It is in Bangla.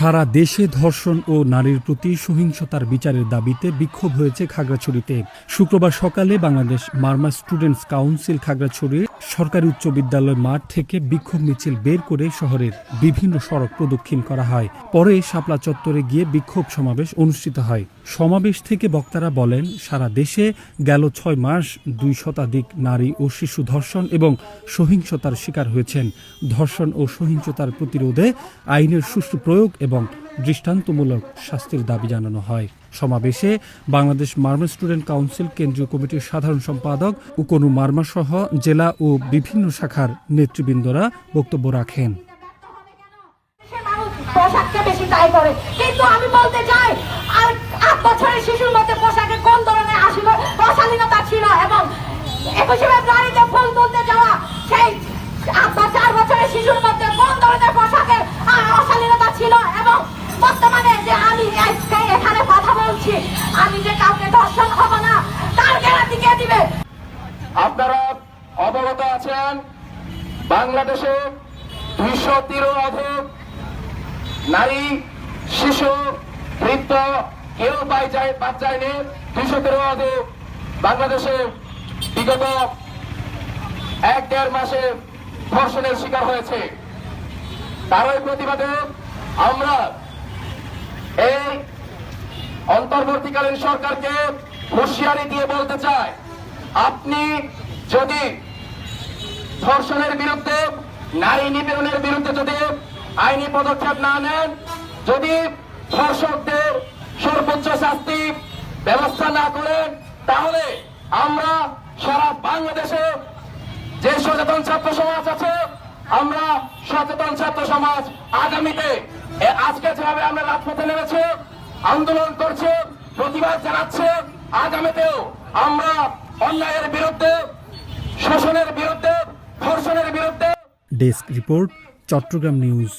সারা দেশে ধর্ষণ ও নারীর প্রতি সহিংসতার বিচারের দাবিতে বিক্ষোভ হয়েছে খাগড়াছড়িতে। শুক্রবার সকালে বাংলাদেশ মার্মা স্টুডেন্টস কাউন্সিল খাগড়াছড়ির সরকারি উচ্চ বিদ্যালয় মাঠ থেকে বিক্ষোভ মিছিল বের করে শহরের বিভিন্ন সড়ক প্রদক্ষিণ করা হয়। পরে শাপলা চত্বরে গিয়ে বিক্ষোভ সমাবেশ অনুষ্ঠিত হয়। সমাবেশ থেকে বক্তারা বলেন, সারা দেশে গেল ছয় মাস দুই শতাধিক নারী ও শিশু ধর্ষণ এবং সহিংসতার শিকার হয়েছেন। ধর্ষণ ও সহিংসতার প্রতিরোধে আইনের সুষ্ঠু প্রয়োগ এবং দৃষ্টান্তমূলক শাস্তির দাবি জানানো হয়। সমাবেশে বাংলাদেশ মার্মা স্টুডেন্ট কাউন্সিল কেন্দ্রীয় কমিটির সাধারণ সম্পাদক উকনু মার্মা সহ জেলা ও বিভিন্ন শাখার নেতৃবৃন্দরা বক্তব্য রাখেন। পোশাককে বেশি তাই করে। কিন্তু আমি বলতে চাই, আর আট বছরের শিশুর মধ্যে পোশাকে বলছি, আমি যে কাউকে হব না, তার দিবে? আপনারা অবগত আছেন, বাংলাদেশে দুইশো তিরো অধিক নারী, শিশু, বৃদ্ধ কেউ পাই যায়, বাদ যায়নি। দুইশো তিরো অধিক বাংলাদেশে বিগত এক দেড় মাসে ধর্ষণের শিকার হয়েছে। তারই প্রতিবাদে আমরা অন্তর্বর্তীকালীন সরকারকে হুঁশিয়ারি দিয়ে বলতে চাই, আপনি যদি ধর্ষণের বিরুদ্ধে, নারী নিপীড়নের বিরুদ্ধে যদি আইনি পদক্ষেপ না নেন, যদি ধর্ষকদের সর্বোচ্চ শাস্তি ব্যবস্থা না করেন, তাহলে আমরা সারা বাংলাদেশে যে সচেতন ছাত্র সমাজ আছে, আমরা সচেতন ছাত্র সমাজ আগামীতে আজকে যেভাবে আমরা রাজপথে নেমেছে, আন্দোলন করছে প্রতিবাদ জানাচ্ছে আগামীতেও আমরা অন্যায়ের বিরুদ্ধে শোষণের বিরুদ্ধে ধর্ষণের বিরুদ্ধে ডেস্ক রিপোর্ট চট্টগ্রাম নিউজ।